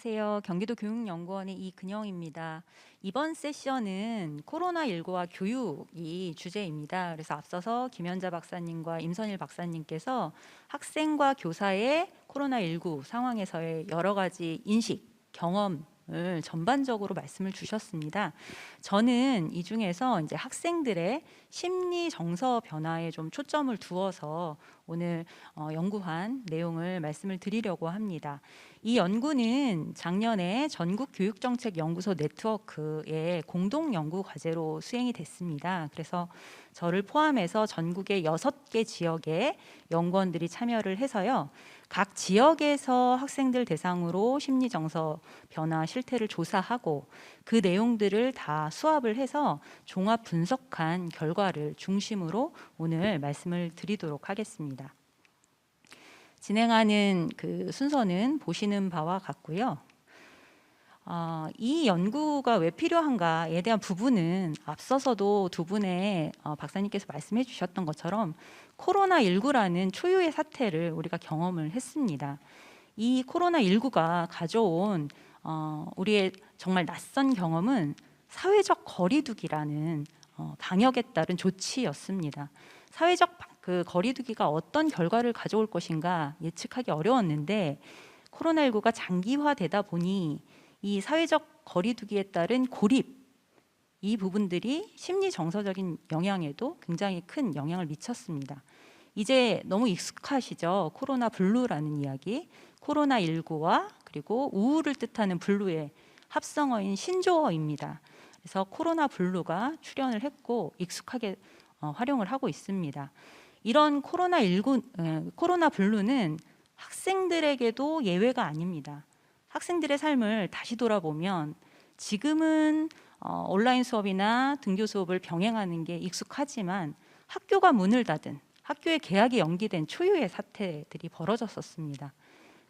안녕하세요. 경기도 교육연구원의 이근영입니다. 이번 세션은 코로나19와 교육이 주제입니다. 그래서 앞서서 김현자 박사님과 임선일 박사님께서 학생과 교사의 코로나19 상황에서의 여러 가지 인식, 경험을 전반적으로 말씀을 주셨습니다. 저는 이 중에서 이제 학생들의 심리 정서 변화에 좀 초점을 두어서 오늘 어, 연구한 내용을 말씀을 드리려고 합니다. 이 연구는 작년에 전국 교육정책연구소 네트워크의 공동 연구 과제로 수행이 됐습니다. 그래서 저를 포함해서 전국의 여섯 개 지역의 연구원들이 참여를 해서요. 각 지역에서 학생들 대상으로 심리 정서 변화 실태를 조사하고 그 내용들을 다 수합을 해서 종합 분석한 결과를 중심으로 오늘 말씀을 드리도록 하겠습니다. 진행하는 그 순서는 보시는 바와 같고요. 어, 이 연구가 왜 필요한가에 대한 부분은 앞서서도 두 분의 어, 박사님께서 말씀해 주셨던 것처럼 코로나19라는 초유의 사태를 우리가 경험을 했습니다. 이 코로나19가 가져온 어, 우리의 정말 낯선 경험은 사회적 거리두기라는 어, 방역에 따른 조치였습니다. 사회적 바- 그 거리두기가 어떤 결과를 가져올 것인가 예측하기 어려웠는데 코로나19가 장기화되다 보니 이 사회적 거리두기에 따른 고립 이 부분들이 심리 정서적인 영향에도 굉장히 큰 영향을 미쳤습니다. 이제 너무 익숙하시죠? 코로나 블루라는 이야기. 코로나 19와 그리고 우울을 뜻하는 블루의 합성어인 신조어입니다. 그래서 코로나 블루가 출연을 했고 익숙하게 어, 활용을 하고 있습니다. 이런 코로나 19 코로나 블루는 학생들에게도 예외가 아닙니다. 학생들의 삶을 다시 돌아보면 지금은 어, 온라인 수업이나 등교 수업을 병행하는 게 익숙하지만 학교가 문을 닫은 학교의 개학이 연기된 초유의 사태들이 벌어졌었습니다.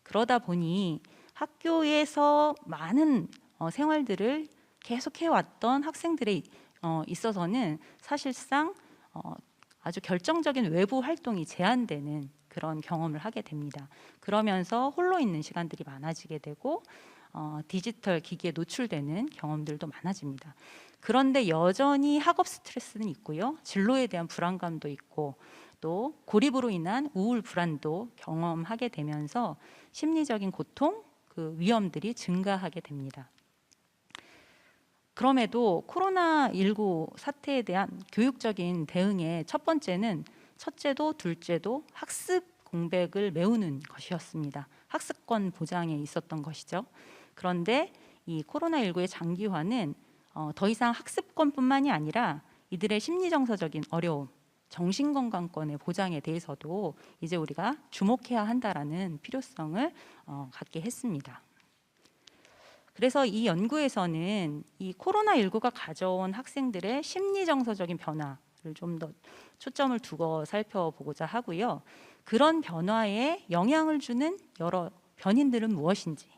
그러다 보니 학교에서 많은 어, 생활들을 계속 해왔던 학생들에 어, 있어서는 사실상 어, 아주 결정적인 외부 활동이 제한되는 그런 경험을 하게 됩니다. 그러면서 홀로 있는 시간들이 많아지게 되고 어, 디지털 기기에 노출되는 경험들도 많아집니다. 그런데 여전히 학업 스트레스는 있고요. 진로에 대한 불안감도 있고 또 고립으로 인한 우울 불안도 경험하게 되면서 심리적인 고통, 그 위험들이 증가하게 됩니다. 그럼에도 코로나19 사태에 대한 교육적인 대응의 첫 번째는 첫째도 둘째도 학습 공백을 메우는 것이었습니다. 학습권 보장에 있었던 것이죠. 그런데 이 코로나19의 장기화는 어, 더 이상 학습권뿐만이 아니라 이들의 심리정서적인 어려움, 정신건강권의 보장에 대해서도 이제 우리가 주목해야 한다라는 필요성을 어, 갖게 했습니다. 그래서 이 연구에서는 이 코로나19가 가져온 학생들의 심리정서적인 변화를 좀 더 초점을 두고 살펴보고자 하고요. 그런 변화에 영향을 주는 여러 변인들은 무엇인지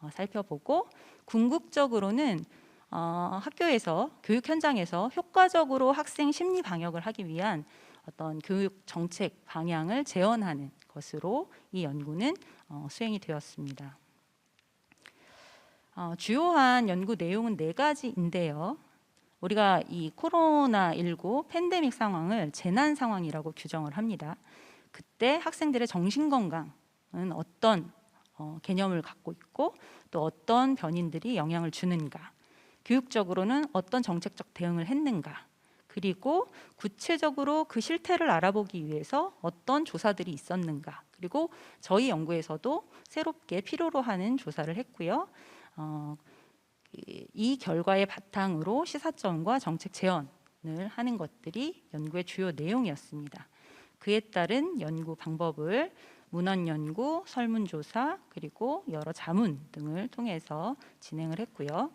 어, 살펴보고 궁극적으로는 어, 학교에서 교육 현장에서 효과적으로 학생 심리 방역을 하기 위한 어떤 교육 정책 방향을 재현하는 것으로 이 연구는 어, 수행이 되었습니다. 어, 주요한 연구 내용은 네 가지인데요. 우리가 이 코로나 19 팬데믹 상황을 재난 상황이라고 규정을 합니다. 그때 학생들의 정신 건강은 어떤 어, 개념을 갖고 있고 또 어떤 변인들이 영향을 주는가, 교육적으로는 어떤 정책적 대응을 했는가, 그리고 구체적으로 그 실태를 알아보기 위해서 어떤 조사들이 있었는가, 그리고 저희 연구에서도 새롭게 필요로 하는 조사를 했고요. 어, 이- 이 결과의 바탕으로 시사점과 정책 제언을 하는 것들이 연구의 주요 내용이었습니다. 그에 따른 연구 방법을 문헌 연구, 설문조사 그리고 여러 자문 등을 통해서 진행을 했고요.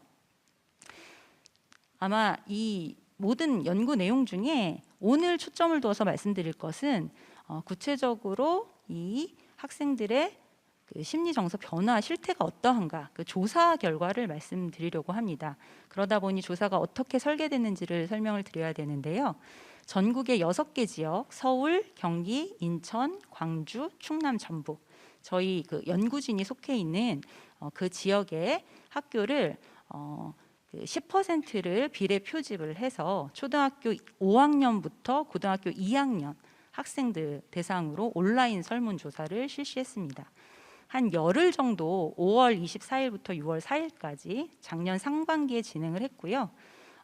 아마 이 모든 연구 내용 중에 오늘 초점을 두어서 말씀드릴 것은 어, 구체적으로 이 학생들의 그 심리 정서 변화 실태가 어떠한가 그 조사 결과를 말씀드리려고 합니다. 그러다 보니 조사가 어떻게 설계됐는지를 설명을 드려야 되는데요. 전국의 여섯 개 지역 서울, 경기, 인천, 광주, 충남, 전북 저희 그 연구진이 속해 있는 어, 그 지역의 학교를 어, 그 10%를 비례 표집을 해서 초등학교 5학년부터 고등학교 2학년 학생들 대상으로 온라인 설문조사를 실시했습니다. 한 열흘 정도 5월 24일부터 6월 4일까지 작년 상반기에 진행을 했고요.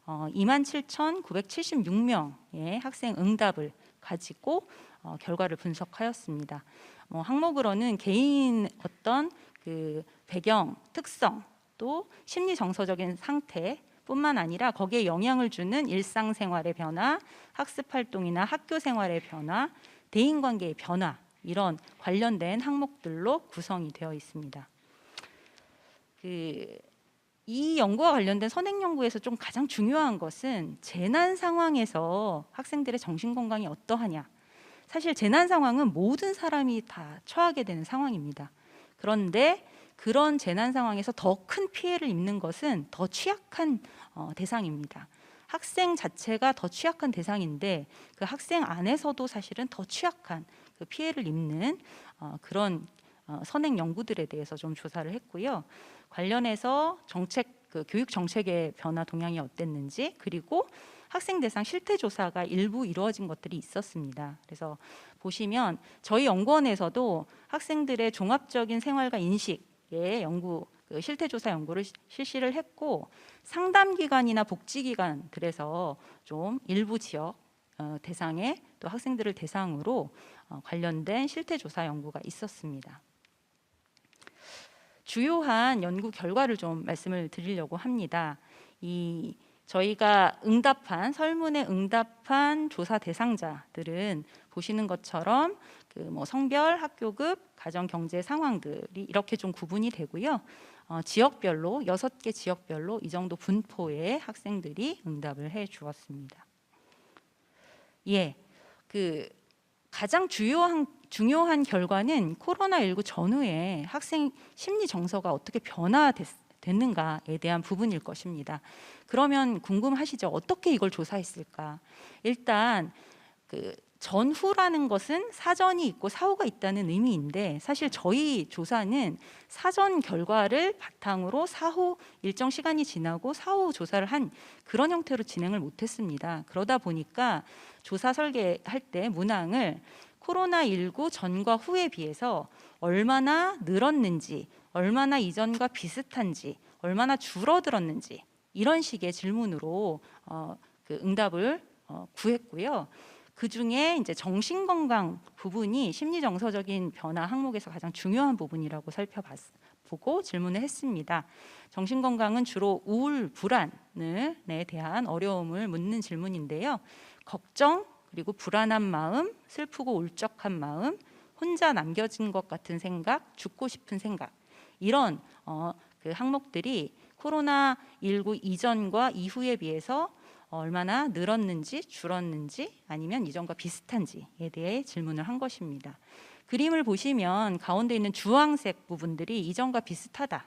어, 27,976명의 학생 응답을 가지고 어, 결과를 분석하였습니다. 뭐 항목으로는 개인 어떤 그 배경, 특성, 또 심리 정서적인 상태 뿐만 아니라 거기에 영향을 주는 일상생활의 변화, 학습 활동이나 학교 생활의 변화, 대인 관계의 변화 이런 관련된 항목들로 구성이 되어 있습니다. 그 이 연구와 관련된 선행 연구에서 좀 가장 중요한 것은 재난 상황에서 학생들의 정신 건강이 어떠하냐. 사실 재난 상황은 모든 사람이 다 처하게 되는 상황입니다. 그런데 그런 재난 상황에서 더 큰 피해를 입는 것은 더 취약한 어, 대상입니다. 학생 자체가 더 취약한 대상인데 그 학생 안에서도 사실은 더 취약한 그 피해를 입는 어, 그런 어, 선행 연구들에 대해서 좀 조사를 했고요. 관련해서 정책 그 교육 정책의 변화 동향이 어땠는지 그리고 학생 대상 실태 조사가 일부 이루어진 것들이 있었습니다. 그래서 보시면 저희 연구원에서도 학생들의 종합적인 생활과 인식의 연구 그 실태 조사 연구를 시- 실시를 했고 상담 기관이나 복지 기관들에서 좀 일부 지역 어, 대상의 또 학생들을 대상으로 어, 관련된 실태 조사 연구가 있었습니다. 주요한 연구 결과를 좀 말씀을 드리려고 합니다. 이 저희가 응답한 설문에 응답한 조사 대상자들은 보시는 것처럼 그 뭐 성별, 학교급, 가정 경제 상황들이 이렇게 좀 구분이 되고요. 어, 지역별로 여섯 개 지역별로 이 정도 분포의 학생들이 응답을 해 주었습니다. 예, 그 가장 주요한 중요한 결과는 코로나19 전후에 학생 심리 정서가 어떻게 변화됐는가에 대한 부분일 것입니다. 그러면 궁금하시죠? 어떻게 이걸 조사했을까? 일단 그 전후라는 것은 사전이 있고 사후가 있다는 의미인데 사실 저희 조사는 사전 결과를 바탕으로 사후 일정 시간이 지나고 사후 조사를 한 그런 형태로 진행을 못했습니다. 그러다 보니까 조사 설계할 때 문항을 코로나19 전과 후에 비해서 얼마나 늘었는지, 얼마나 이전과 비슷한지, 얼마나 줄어들었는지 이런 식의 질문으로 어, 그 응답을 어, 구했고요. 그 중에 이제 정신 건강 부분이 심리 정서적인 변화 항목에서 가장 중요한 부분이라고 살펴보고 질문을 했습니다. 정신 건강은 주로 우울, 불안에 대한 어려움을 묻는 질문인데요. 걱정 그리고 불안한 마음, 슬프고 울적한 마음, 혼자 남겨진 것 같은 생각, 죽고 싶은 생각 이런 어, 그 항목들이 코로나 19 이전과 이후에 비해서 얼마나 늘었는지 줄었는지 아니면 이전과 비슷한지에 대해 질문을 한 것입니다. 그림을 보시면 가운데 있는 주황색 부분들이 이전과 비슷하다.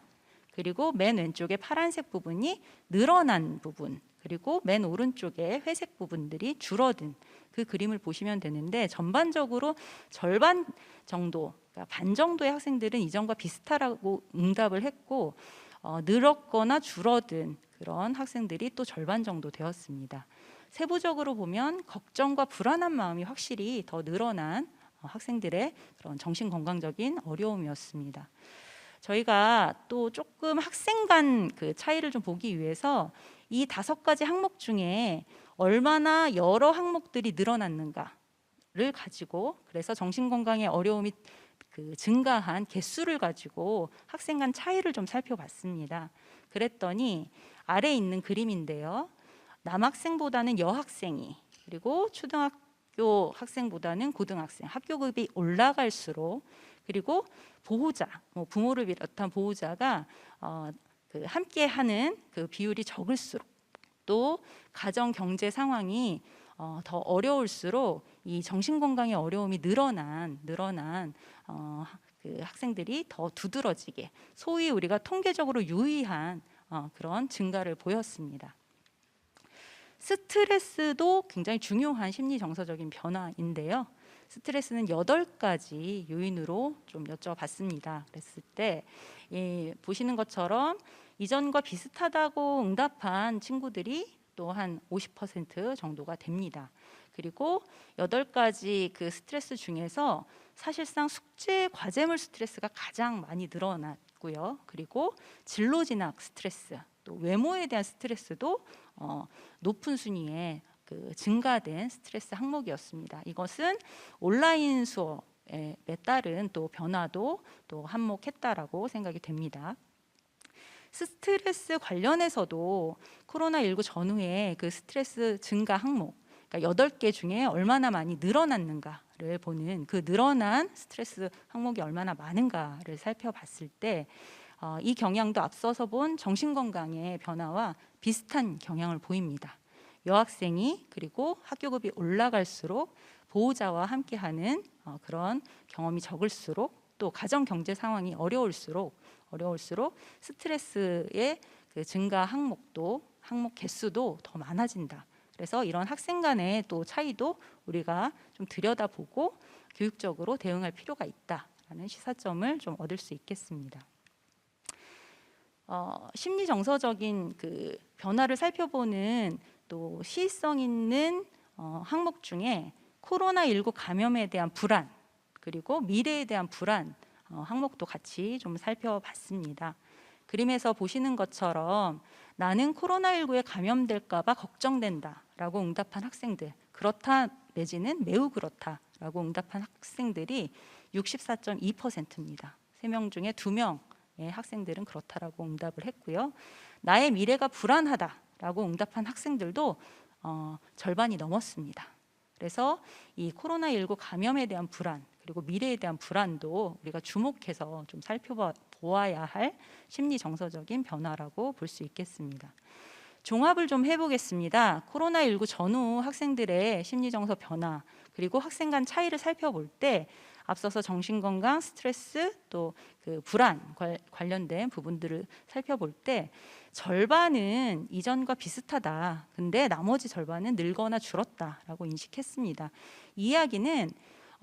그리고 맨 왼쪽에 파란색 부분이 늘어난 부분, 그리고 맨 오른쪽에 회색 부분들이 줄어든 그 그림을 보시면 되는데 전반적으로 절반 정도, 그러니까 반 정도의 학생들은 이전과 비슷하라고 응답을 했고 어, 늘었거나 줄어든 그런 학생들이 또 절반 정도 되었습니다. 세부적으로 보면 걱정과 불안한 마음이 확실히 더 늘어난 어, 학생들의 그런 정신 건강적인 어려움이었습니다. 저희가 또 조금 학생 간 그 차이를 좀 보기 위해서 이 다섯 가지 항목 중에 얼마나 여러 항목들이 늘어났는가를 가지고 그래서 정신 건강의 어려움이 그 증가한 개수를 가지고 학생 간 차이를 좀 살펴봤습니다. 그랬더니 아래 있는 그림인데요. 남학생보다는 여학생이 그리고 초등학교 학생보다는 고등학생 학교급이 올라갈수록 그리고 보호자 뭐 부모를 비롯한 보호자가 어, 그 함께하는 그 비율이 적을수록 또 가정 경제 상황이 어, 더 어려울수록 이 정신 건강의 어려움이 늘어난 늘어난 어, 그 학생들이 더 두드러지게 소위 우리가 통계적으로 유의한 어, 그런 증가를 보였습니다. 스트레스도 굉장히 중요한 심리 정서적인 변화인데요. 스트레스는 여덟 가지 요인으로 좀 여쭤봤습니다. 그랬을 때 예, 보시는 것처럼 이전과 비슷하다고 응답한 친구들이 또한 50% 정도가 됩니다. 그리고 여덟 가지 그 스트레스 중에서 사실상 숙제 과제물 스트레스가 가장 많이 늘어났고요. 그리고 진로 진학 스트레스, 또 외모에 대한 스트레스도 어, 높은 순위에 그 증가된 스트레스 항목이었습니다. 이것은 온라인 수업에 따른 또 변화도 또 한몫했다라고 생각이 됩니다. 스트레스 관련해서도 코로나19 전후에 그 스트레스 증가 항목, 그러니까 여덟 개 중에 얼마나 많이 늘어났는가를 보는 그 늘어난 스트레스 항목이 얼마나 많은가를 살펴봤을 때, 어, 이 경향도 앞서서 본 정신건강의 변화와 비슷한 경향을 보입니다. 여학생이 그리고 학교급이 올라갈수록 보호자와 함께하는 어, 그런 경험이 적을수록 또 가정 경제 상황이 어려울수록 어려울수록 스트레스의 그 증가 항목도 항목 개수도 더 많아진다. 그래서 이런 학생 간의 또 차이도 우리가 좀 들여다보고 교육적으로 대응할 필요가 있다라는 시사점을 좀 얻을 수 있겠습니다. 어, 심리 정서적인 그 변화를 살펴보는 또 시의성 있는 어, 항목 중에 코로나 19 감염에 대한 불안 그리고 미래에 대한 불안 어, 항목도 같이 좀 살펴봤습니다. 그림에서 보시는 것처럼 나는 코로나19에 감염될까봐 걱정된다라고 응답한 학생들 그렇다 내지는 매우 그렇다라고 응답한 학생들이 64.2%입니다. 세명 중에 두명의 학생들은 그렇다라고 응답을 했고요. 나의 미래가 불안하다라고 응답한 학생들도 어, 절반이 넘었습니다. 그래서 이 코로나19 감염에 대한 불안 그리고 미래에 대한 불안도 우리가 주목해서 좀 살펴보아야 할 심리 정서적인 변화라고 볼 수 있겠습니다. 종합을 좀 해보겠습니다. 코로나19 전후 학생들의 심리 정서 변화 그리고 학생 간 차이를 살펴볼 때 앞서서 정신건강, 스트레스 또 그 불안 관련된 부분들을 살펴볼 때 절반은 이전과 비슷하다. 근데 나머지 절반은 늘거나 줄었다라고 인식했습니다. 이 이야기는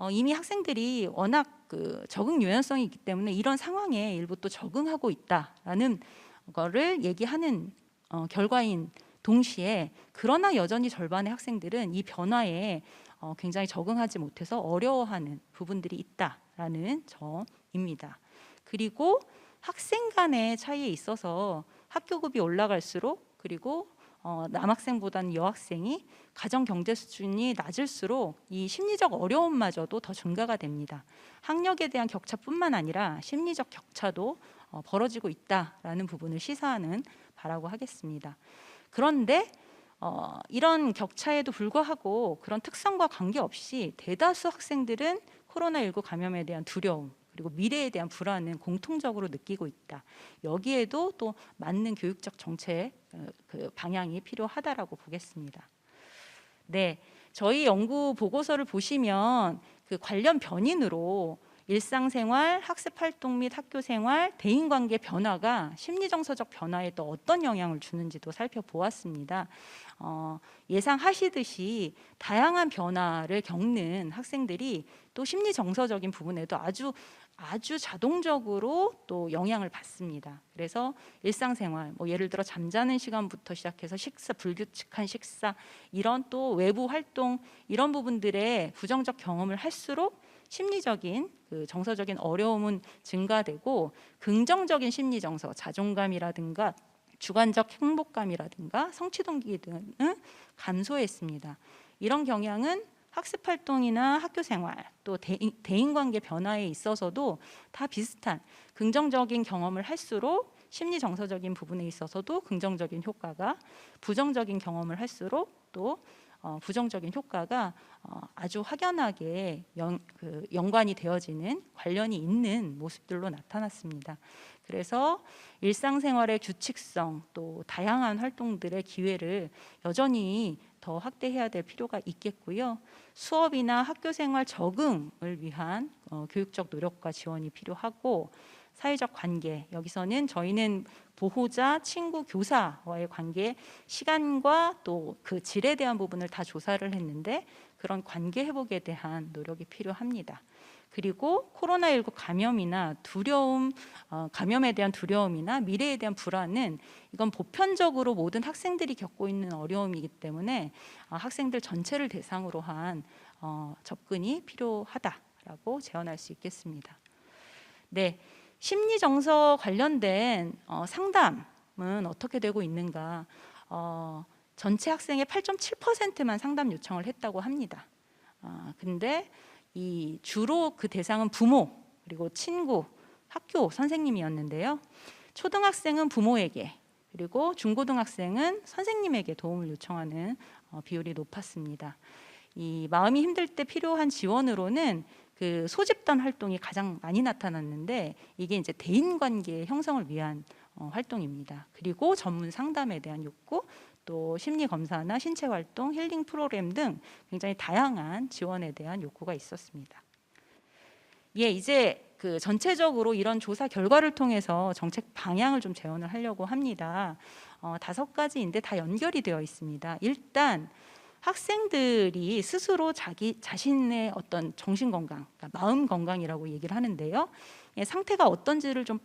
어, 이미 학생들이 워낙 그 적응 유연성이 있기 때문에 이런 상황에 일부 또 적응하고 있다라는 거를 얘기하는 어, 결과인 동시에 그러나 여전히 절반의 학생들은 이 변화에 어, 굉장히 적응하지 못해서 어려워하는 부분들이 있다라는 점입니다. 그리고 학생 간의 차이에 있어서 학교급이 올라갈수록 그리고 어, 남학생보다는 여학생이 가정 경제 수준이 낮을수록 이 심리적 어려움마저도 더 증가가 됩니다. 학력에 대한 격차뿐만 아니라 심리적 격차도 어, 벌어지고 있다라는 부분을 시사하는 바라고 하겠습니다. 그런데 어, 이런 격차에도 불구하고 그런 특성과 관계없이 대다수 학생들은 코로나19 감염에 대한 두려움 그리고 미래에 대한 불안은 공통적으로 느끼고 있다. 여기에도 또 맞는 교육적 정책 어, 그 방향이 필요하다라고 보겠습니다. 네, 저희 연구 보고서를 보시면 그 관련 변인으로 일상생활, 학습 활동 및 학교 생활, 대인 관계 변화가 심리 정서적 변화에 또 어떤 영향을 주는지도 살펴보았습니다. 어, 예상하시듯이 다양한 변화를 겪는 학생들이 또 심리 정서적인 부분에도 아주 아주 자동적으로 또 영향을 받습니다. 그래서 일상생활, 뭐 예를 들어 잠자는 시간부터 시작해서 식사, 불규칙한 식사, 이런 또 외부 활동 이런 부분들의 부정적 경험을 할수록 심리적인 그 정서적인 어려움은 증가되고 긍정적인 심리 정서, 자존감이라든가 주관적 행복감이라든가 성취 동기 등은 감소했습니다. 이런 경향은 학습 활동이나 학교 생활 또 대인, 관계 변화에 있어서도 다 비슷한 긍정적인 경험을 할수록 심리 정서적인 부분에 있어서도 긍정적인 효과가 부정적인 경험을 할수록 또 어, 부정적인 효과가 어, 아주 확연하게 연, 그 연관이 되어지는 관련이 있는 모습들로 나타났습니다. 그래서 일상생활의 규칙성 또 다양한 활동들의 기회를 여전히 더 확대해야 될 필요가 있겠고요. 수업이나 학교 생활 적응을 위한 어, 교육적 노력과 지원이 필요하고 사회적 관계 여기서는 저희는 보호자, 친구, 교사와의 관계 시간과 또 그 질에 대한 부분을 다 조사를 했는데 그런 관계 회복에 대한 노력이 필요합니다. 그리고 코로나19 감염이나 두려움, 어, 감염에 대한 두려움이나 미래에 대한 불안은 이건 보편적으로 모든 학생들이 겪고 있는 어려움이기 때문에 어, 학생들 전체를 대상으로 한 어, 접근이 필요하다라고 제언할 수 있겠습니다. 네, 심리 정서 관련된 어, 상담은 어떻게 되고 있는가? 어, 전체 학생의 8.7%만 상담 요청을 했다고 합니다. 아, 근데 이 주로 그 대상은 부모 그리고 친구, 학교 선생님이었는데요. 초등학생은 부모에게 그리고 중고등학생은 선생님에게 도움을 요청하는 어, 비율이 높았습니다. 이 마음이 힘들 때 필요한 지원으로는 그 소집단 활동이 가장 많이 나타났는데 이게 이제 대인 관계 형성을 위한 어, 활동입니다. 그리고 전문 상담에 대한 욕구, 또 심리 검사나 신체 활동, 힐링 프로그램 등 굉장히 다양한 지원에 대한 욕구가 있었습니다. 예, 이제 그 전체적으로 이런 조사 결과를 통해서 정책 방향을 좀 제언을 하려고 합니다. 어, 다섯 가지인데 다 연결이 되어 있습니다. 일단 학생들이 스스로 자기 자신의 어떤 정신 건강, 그러니까 마음 건강이라고 얘기를 하는데요. 예, 상태가 어떤지를 좀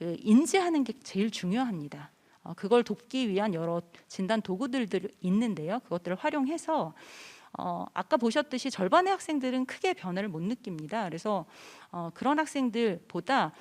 그 인지하는 게 제일 중요합니다. 어, 그걸 돕기 위한 여러 진단 도구들이 있는데요. 그것들을 활용해서 어, 아까 보셨듯이 절반의 학생들은 크게 변화를 못 느낍니다. 그래서 어, 그런 학생들보다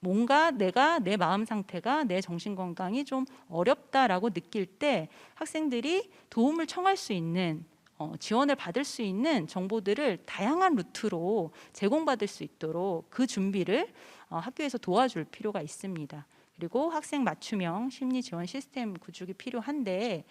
뭔가 내가 내 마음 상태가 내 정신 건강이 좀 어렵다라고 느낄 때 학생들이 도움을 청할 수 있는 어, 지원을 받을 수 있는 정보들을 다양한 루트로 제공받을 수 있도록 그 준비를 어, 학교에서 도와줄 필요가 있습니다. 그리고 학생 맞춤형 심리 지원 시스템 구축이 필요한데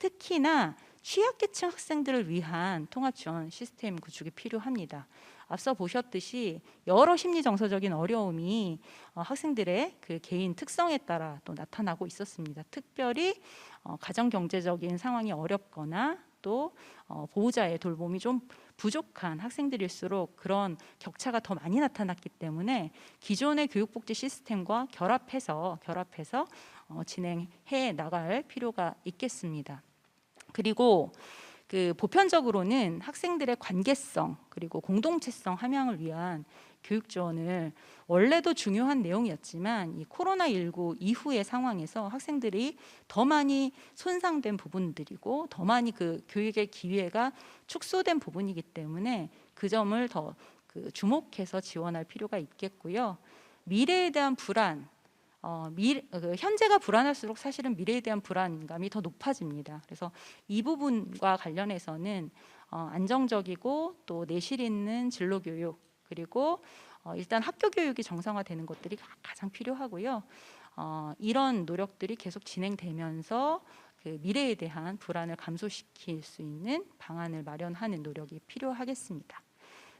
특히나 취약계층 학생들을 위한 통합 지원 시스템 구축이 필요합니다. 앞서 보셨듯이 여러 심리 정서적인 어려움이 어, 학생들의 그 개인 특성에 따라 또 나타나고 있었습니다. 특별히 어, 가정 경제적인 상황이 어렵거나 또 어, 보호자의 돌봄이 좀 부족한 학생들일수록 그런 격차가 더 많이 나타났기 때문에 기존의 교육복지 시스템과 결합해서 결합해서 어, 진행해 나갈 필요가 있겠습니다. 그리고 그 보편적으로는 학생들의 관계성 그리고 공동체성 함양을 위한 교육 지원을 원래도 중요한 내용이었지만 이 코로나 19 이후의 상황에서 학생들이 더 많이 손상된 부분들이고 더 많이 그 교육의 기회가 축소된 부분이기 때문에 그 점을 더 그 주목해서 지원할 필요가 있겠고요. 미래에 대한 불안, 어, 미, 그 현재가 불안할수록 사실은 미래에 대한 불안감이 더 높아집니다. 그래서 이 부분과 관련해서는 어, 안정적이고 또 내실 있는 진로 교육 그리고 어, 일단 학교 교육이 정상화되는 것들이 가- 가장 필요하고요. 어, 이런 노력들이 계속 진행되면서 그 미래에 대한 불안을 감소시킬 수 있는 방안을 마련하는 노력이 필요하겠습니다.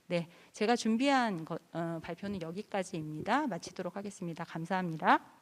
네, 제가 준비한 거- 어, 발표는 여기까지입니다. 마치도록 하겠습니다. 감사합니다.